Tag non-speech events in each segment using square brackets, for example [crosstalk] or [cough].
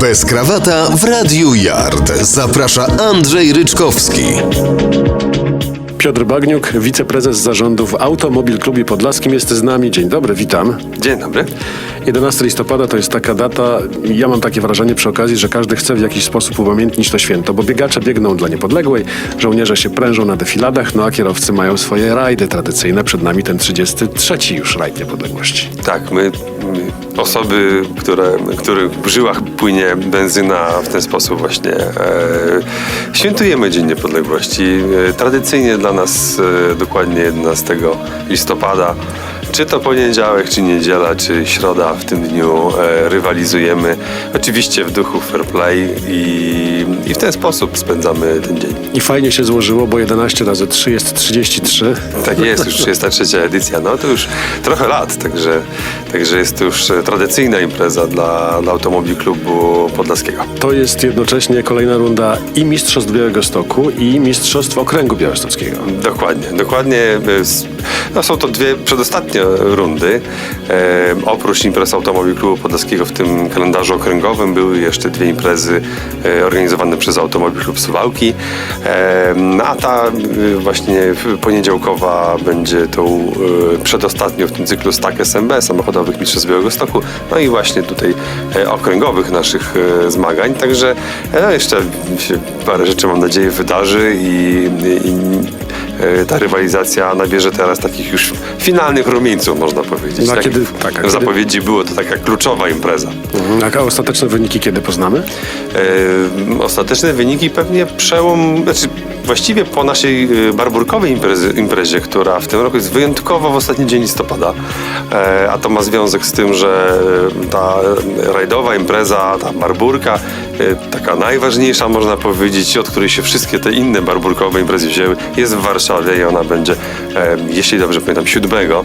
Bez krawata w Radiu Yard. Zaprasza Andrzej Ryczkowski. Piotr Bagniuk, wiceprezes zarządu w Automobil Klubie Podlaskim jest z nami. Dzień dobry, witam. Dzień dobry. 11 listopada to jest taka data, ja mam takie wrażenie przy okazji, że każdy chce w jakiś sposób upamiętnić to święto, bo biegacze biegną dla niepodległej, żołnierze się prężą na defiladach, no a kierowcy mają swoje rajdy tradycyjne. Przed nami ten 33 już rajd niepodległości. Tak, my, my osoby, które, których w żyłach płynie benzyna w ten sposób właśnie e, świętujemy Dzień Niepodległości. E, tradycyjnie dla nas e, dokładnie 11 listopada. Czy to poniedziałek, czy niedziela, czy środa w tym dniu e, rywalizujemy. Oczywiście w duchu fair play i, i w ten sposób spędzamy ten dzień. I fajnie się złożyło, bo 11 razy 3 jest 33. Tak jest, już 33 edycja. No to już trochę lat, także, także jest to już e, tradycyjna impreza dla, dla Automobil Klubu Podlaskiego. To jest jednocześnie kolejna runda i Mistrzostw Białego Stoku, i Mistrzostw Okręgu Białostockiego. Dokładnie, dokładnie. e, No, są to dwie przedostatnie rundy. E, oprócz imprez Automobil Klubu Podlaskiego w tym kalendarzu okręgowym były jeszcze dwie imprezy e, organizowane przez Automobil Klub Suwałki. E, a ta e, właśnie poniedziałkowa będzie tą e, przedostatnią w tym cyklu STAK SMB, samochodowych mistrzostw Białegostoku, no i właśnie tutaj e, okręgowych naszych e, zmagań. Także e, no, jeszcze się parę rzeczy mam nadzieję wydarzy i, i, e, ta rywalizacja nabierze teraz takich już finalnych rumieńców, można powiedzieć. No, Tak kiedy- tak, w kiedy- zapowiedzi było to taka kluczowa impreza. Mhm. A ostateczne wyniki kiedy poznamy? E, ostateczne wyniki pewnie przełom, znaczy właściwie po naszej e, barburkowej imprezie, która w tym roku jest wyjątkowo w ostatni dzień listopada, e, a to ma związek z tym, że e, ta rajdowa impreza, ta barburka, e, taka najważniejsza można powiedzieć, od której się wszystkie te inne barburkowe imprezy wzięły, jest w Warszawie i ona będzie, e, jeśli dobrze pamiętam, 7, e,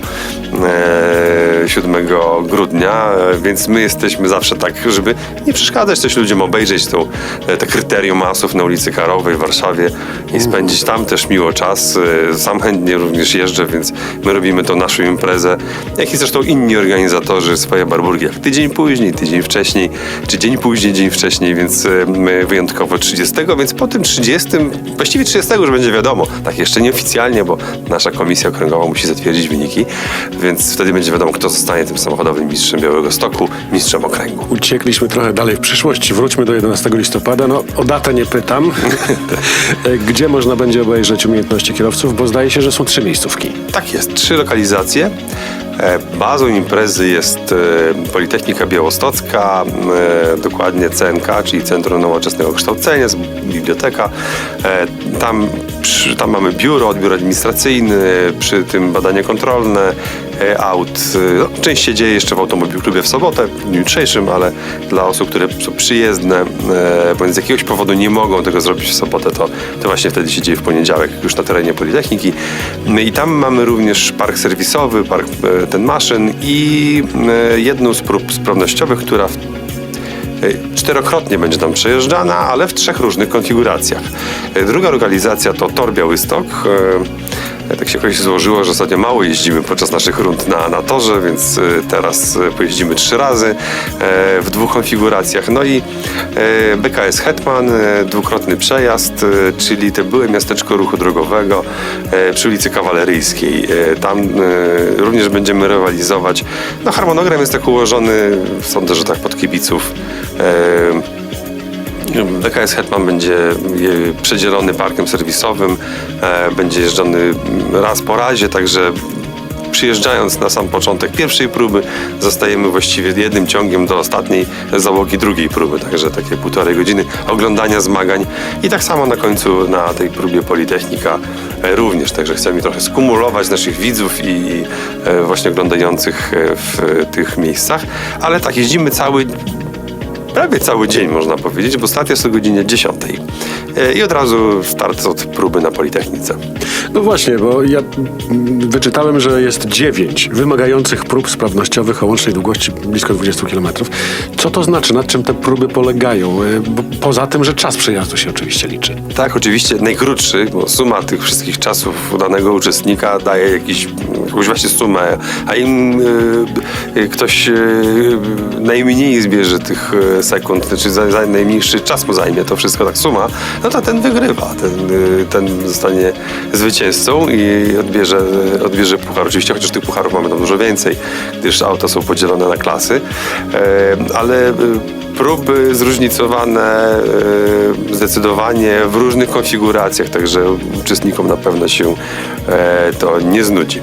7 grudnia, e, więc my jesteśmy zawsze tak, żeby nie przeszkadzać też ludziom, obejrzeć tą, e, te kryterium masów na ulicy Karowej w Warszawie i spędzić tam też miło czas. E, Sam chętnie również jeżdżę, więc my robimy tą naszą imprezę, jak i zresztą inni organizatorzy swoje barburgi, jak tydzień później, tydzień wcześniej, czy dzień później, dzień wcześniej, więc my wyjątkowo 30, więc po tym 30, właściwie 30 już będzie wiadomo, tak jeszcze nieoficjalnie, bo nasza komisja okręgowa musi zatwierdzić wyniki, więc wtedy będzie wiadomo, kto zostanie tym samochodowym mistrzem Białego Stoku, mistrzem okręgu. Uciekliśmy trochę dalej w przyszłość. Wróćmy do 11 listopada. No, o datę nie pytam. [laughs] Gdzie można będzie obejrzeć umiejętności kierowców? Bo zdaje się, że są trzy miejscówki. Tak jest, trzy lokalizacje. E, Bazą imprezy jest e, Politechnika Białostocka, e, dokładnie CNK, czyli Centrum Nowoczesnego Kształcenia, biblioteka. Tam, przy, tam mamy biuro, odbiór administracyjny, przy tym badanie kontrolne, aut. E, No, część się dzieje jeszcze w Automobil Klubie w sobotę, w dniu jutrzejszym, ale dla osób, które są przyjezdne, e, bądź z jakiegoś powodu nie mogą tego zrobić w sobotę, to, to właśnie wtedy się dzieje w poniedziałek, już na terenie Politechniki. No I tam mamy również park serwisowy, park e, ten maszyn i e, jedną z prób sprawnościowych, która E, Czterokrotnie będzie tam przejeżdżana, ale w trzech różnych konfiguracjach. E, Druga lokalizacja to Tor Białystok. Tak się jakoś złożyło, że ostatnio mało jeździmy podczas naszych rund na, na torze, więc e, teraz e, pojeździmy trzy razy e, w dwóch konfiguracjach. No i BKS Hetman, dwukrotny przejazd, czyli te byłe miasteczko ruchu drogowego przy ulicy Kawaleryjskiej. Tam również będziemy rywalizować. No harmonogram jest tak ułożony, sądzę, że tak pod kibiców. BKS Hetman będzie przedzielony parkiem serwisowym, e, będzie jeżdżony raz po razie, także przyjeżdżając na sam początek pierwszej próby, zostajemy właściwie jednym ciągiem do ostatniej załogi drugiej próby, także takie półtorej godziny oglądania zmagań. I tak samo na końcu na tej próbie Politechnika e, również, także chcemy trochę skumulować naszych widzów i, e, właśnie oglądających w tych miejscach, ale tak, jeździmy cały prawie cały dzień, można powiedzieć, bo start jest o godzinie 10. E, I od razu start od próby na Politechnice. No właśnie, bo ja wyczytałem, że jest dziewięć wymagających prób sprawnościowych o łącznej długości blisko 20 km. Co to znaczy? Na czym te próby polegają? E, poza tym, że czas przejazdu się oczywiście liczy. Tak, oczywiście najkrótszy, bo suma tych wszystkich czasów danego uczestnika daje jakiś jakąś właśnie sumę, a im y, ktoś y, najmniej zbierze tych sekund, znaczy za, za najmniejszy czas mu zajmie to wszystko, tak suma, no to ten wygrywa, ten, y, ten zostanie zwycięzcą i odbierze, odbierze puchar. Oczywiście, chociaż tych pucharów mamy tam dużo więcej, gdyż auta są podzielone na klasy, ale próby zróżnicowane zdecydowanie w różnych konfiguracjach, także uczestnikom na pewno się to nie znudzi.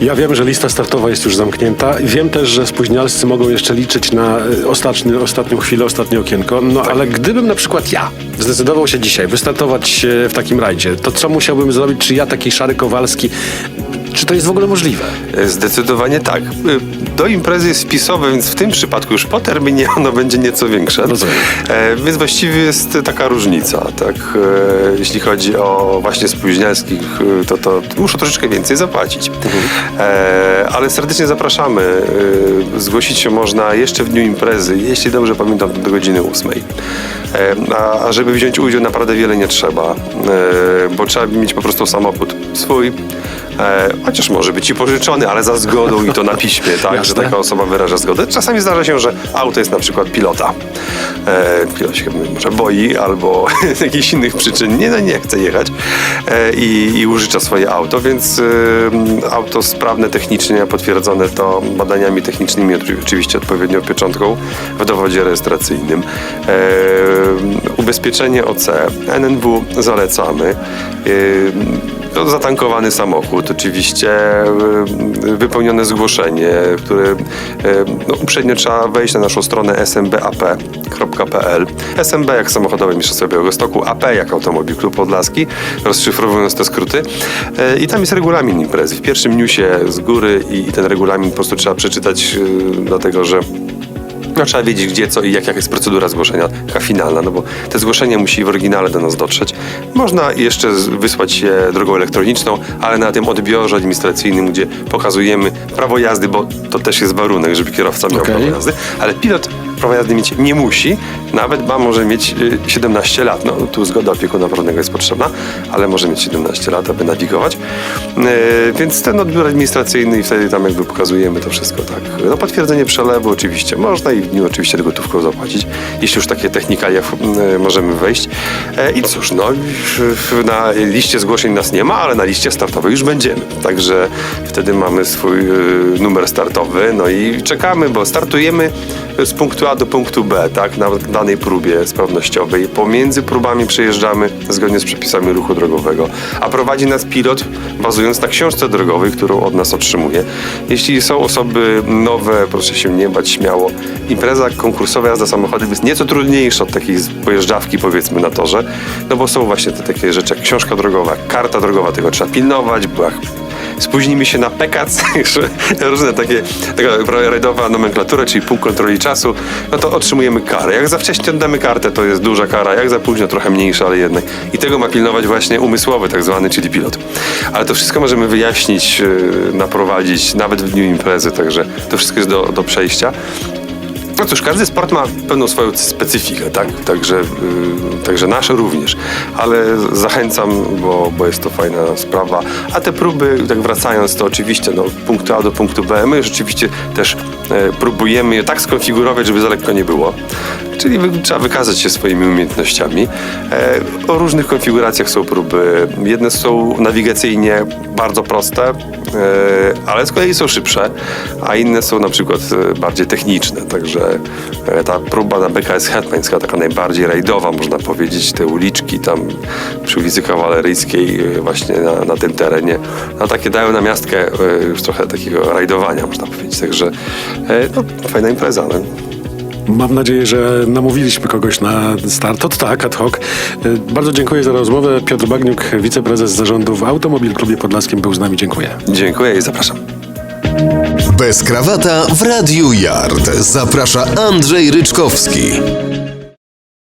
Ja wiem, że lista startowa jest już zamknięta. Wiem też, że spóźnialscy mogą jeszcze liczyć na e, ostatni, ostatnią chwilę, ostatnie okienko. No ale gdybym na przykład ja zdecydował się dzisiaj wystartować e, w takim rajdzie, to co musiałbym zrobić? Czy ja, taki szary Kowalski, to jest w ogóle możliwe? Zdecydowanie tak. Do imprezy jest wpisowe, więc w tym przypadku już po terminie [laughs] ono będzie nieco większe. Rozumiem. E, Więc właściwie jest taka różnica, tak? E, Jeśli chodzi o właśnie spóźnialskich, e, to, to muszą troszeczkę więcej zapłacić. E, Ale serdecznie zapraszamy. Zgłosić się można jeszcze w dniu imprezy, jeśli dobrze pamiętam, do godziny 8. E, A, a żeby wziąć udział naprawdę wiele nie trzeba, bo trzeba mieć po prostu samochód swój, E, chociaż może być i pożyczony, ale za zgodą i to na piśmie, tak, że taka osoba wyraża zgodę. Czasami zdarza się, że auto jest na przykład pilota. E, pilot się może boi albo z [laughs] jakichś innych przyczyn nie, no nie chce jechać e, i, i użycza swoje auto, więc e, auto sprawne technicznie, potwierdzone to badaniami technicznymi, oczywiście odpowiednią pieczątką w dowodzie rejestracyjnym. E, ubezpieczenie OC, NNW zalecamy. E, to zatankowany samochód, oczywiście y, wypełnione zgłoszenie, które y, no, uprzednio trzeba wejść na naszą stronę smbap.pl. SMB jak samochodowe mistrzostwo Białegostoku, AP jak Automobil Klub Podlaski, rozszyfrowując te skróty. Y, I tam jest regulamin imprezy. W pierwszym newsie z góry i, ten regulamin po prostu trzeba przeczytać, dlatego że no, trzeba wiedzieć gdzie, co i jak, jaka jest procedura zgłoszenia, taka finalna, no bo te zgłoszenie musi w oryginale do nas dotrzeć. Można jeszcze wysłać je drogą elektroniczną, ale na tym odbiorze administracyjnym, gdzie pokazujemy prawo jazdy, bo to też jest warunek, żeby kierowca miał Okej. prawo jazdy, ale pilot jazdy mieć nie musi, nawet ma może mieć y, 17 lat. No tu zgoda opiekuna prawnego jest potrzebna, ale może mieć 17 lat, aby nawigować. Y, Więc ten odbiór administracyjny i wtedy tam jakby pokazujemy to wszystko tak. No potwierdzenie przelewu oczywiście można i w dniu oczywiście gotówką zapłacić, jeśli już takie technikalia y, możemy wejść. E, I cóż, no na liście zgłoszeń nas nie ma, ale na liście startowej już będziemy. Także wtedy mamy swój y, numer startowy, no i czekamy, bo startujemy z punktu A do punktu B, tak, na danej próbie sprawnościowej. Pomiędzy próbami przejeżdżamy zgodnie z przepisami ruchu drogowego, a prowadzi nas pilot bazując na książce drogowej, którą od nas otrzymuje. Jeśli są osoby nowe, proszę się nie bać śmiało. Impreza konkursowa jazda samochodem jest nieco trudniejsza od takiej pojeżdżawki powiedzmy na torze, no bo są właśnie te takie rzeczy jak książka drogowa, karta drogowa, tego trzeba pilnować, bo jak spóźnimy się na jeszcze [laughs] różne takie, taka rajdowa nomenklatura, czyli punkt kontroli czasu, no to otrzymujemy karę. Jak za wcześnie oddamy kartę, to jest duża kara, jak za późno, trochę mniejsza, ale jednak. I tego ma pilnować właśnie umysłowy tak zwany, czyli pilot. Ale to wszystko możemy wyjaśnić, yy, naprowadzić, nawet w dniu imprezy, także to wszystko jest do, do przejścia. No cóż, każdy sport ma pewną swoją specyfikę, tak? Także, yy, także nasze również. Ale zachęcam, bo, bo jest to fajna sprawa. A te próby, tak wracając, to oczywiście no, punktu A do punktu B, my rzeczywiście też e, próbujemy je tak skonfigurować, żeby za lekko nie było. Czyli trzeba wykazać się swoimi umiejętnościami. E, o różnych konfiguracjach są próby. Jedne są nawigacyjnie bardzo proste, e, ale z kolei są szybsze, a inne są na przykład e, bardziej techniczne. Także ta próba na BKS Hetmańska, taka najbardziej rajdowa, można powiedzieć, te uliczki tam przy ulicy Kawaleryjskiej, właśnie na, na tym terenie, no takie dają na miastkę już trochę takiego rajdowania, można powiedzieć. Także no, fajna impreza. No. Mam nadzieję, że namówiliśmy kogoś na start. To tak, ad hoc. Y, Bardzo dziękuję za rozmowę. Piotr Bagniuk, wiceprezes zarządu w Automobil Klubie Podlaskim był z nami. Dziękuję. Dziękuję i zapraszam. Bez krawata w Radiu Yard. Zaprasza Andrzej Ryczkowski.